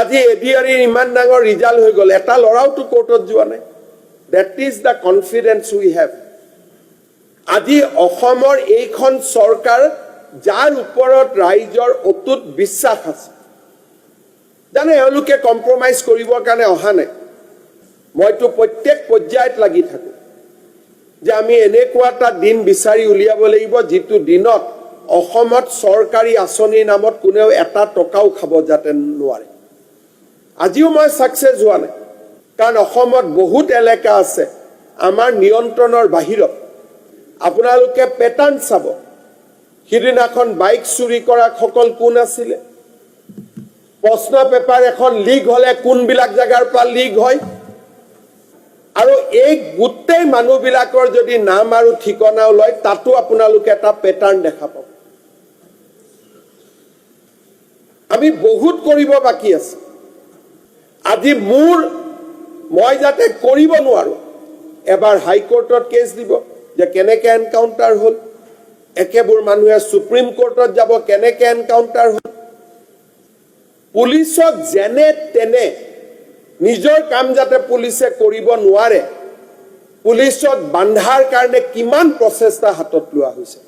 আজি A D R ইমান ডাঙৰ result হৈ গ'ল। এটা ল'ৰাওতো কোৰ্টত যোৱা নাই। That is the confidence we have আজি অসমৰ এইখন চৰকাৰ যাৰ ওপৰত ৰাইজৰ অটুট বিশ্বাস আছে। জানে এওঁলোকে কম্প্ৰমাইজ কৰিবৰ কাৰণে অহা নাই। মইতো প্ৰত্যেক পৰ্যায়ত লাগি থাকো। যে আমি এনেকুৱা এটা দিন বিচাৰি উলিয়াব লাগিব যিটো দিনত অসমত চৰকাৰী আঁচনিৰ নামত কোনেও এটা টকাও খাব যাতে নোৱাৰে। আজিও মই ছাকচেছ হোৱা নাই। কাৰণ অসমত বহুত এলেকা আছে। আমাৰ নিয়ন্ত্ৰণৰ বাহিৰত। আপোনালোকে পেটাৰ্ণ চাব। সিদিনাখন বাইক চুৰি কৰা সকল কোন আছিলে? প্ৰশ্ন পেপাৰ এখন লিক হলে কোনবিলাক জেগাৰ পৰা লিক হয়? আৰু এই গোটেই মানুহবিলাকৰ যদি নাম আৰু ঠিকনাও লয়, তাতো আপোনালোকে এটা পেটাৰ্ণ দেখা পাব। আমি বহুত কৰিব বাকী আছে। আজি মোৰ, মই যাতে কৰিব নোৱাৰো, এবাৰ হাইকোৰ্টত কেছ দিব যে কেনেকে এনকাউণ্টাৰ হ'ল, একেবোৰ মানুহে সুপ্ৰিম কোৰ্টত যাব, কেনেকে এনকাউণ্টাৰ হ'ল। পুলিচক যেনে তেনে নিজৰ কাম যাতে পুলিচে কৰিব নোৱাৰে, পুলিচক বান্ধাৰ কাৰণে কিমান প্ৰচেষ্টা হাতত লোৱা হৈছে।